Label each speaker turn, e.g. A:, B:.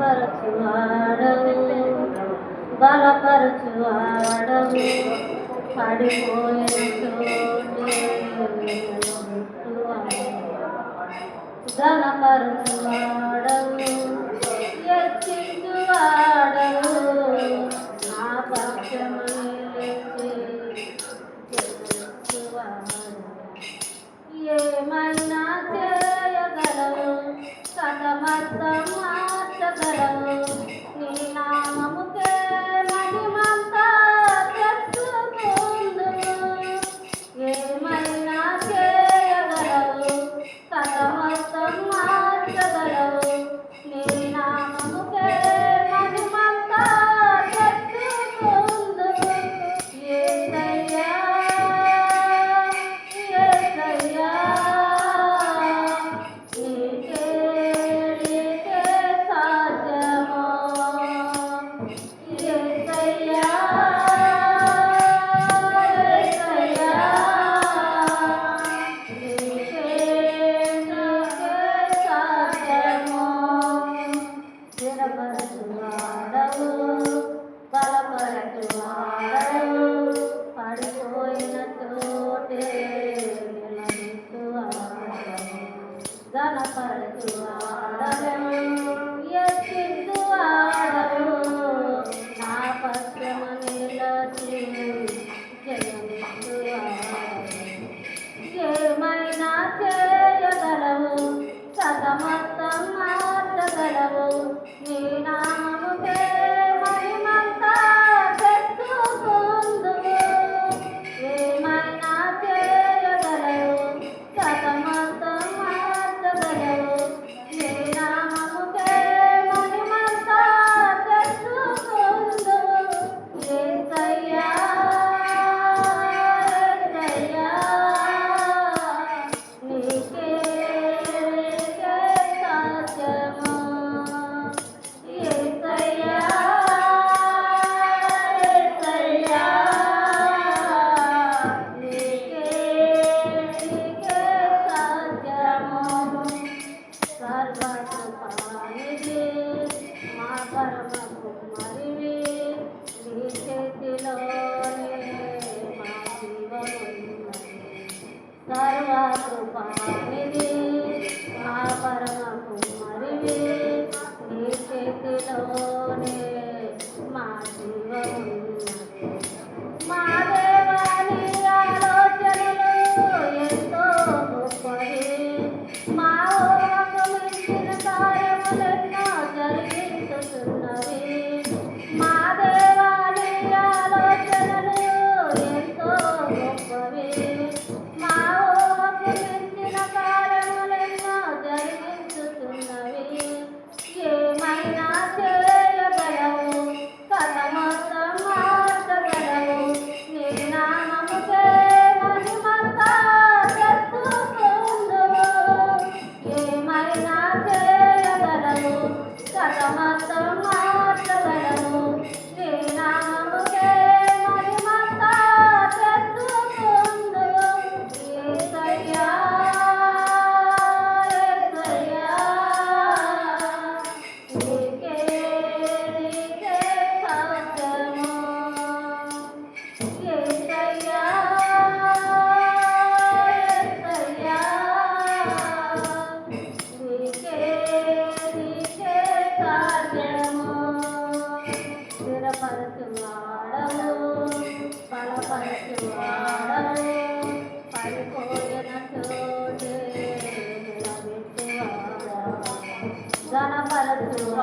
A: బలపరచువాడవు బలపరచువాడవు పడిపోయేటు ఘనపరచువాడవు ఎచ్చించువాడవు స్వామిని మా పరమ కుమరిని నీ చేతిలోనే Sama. Sana para tu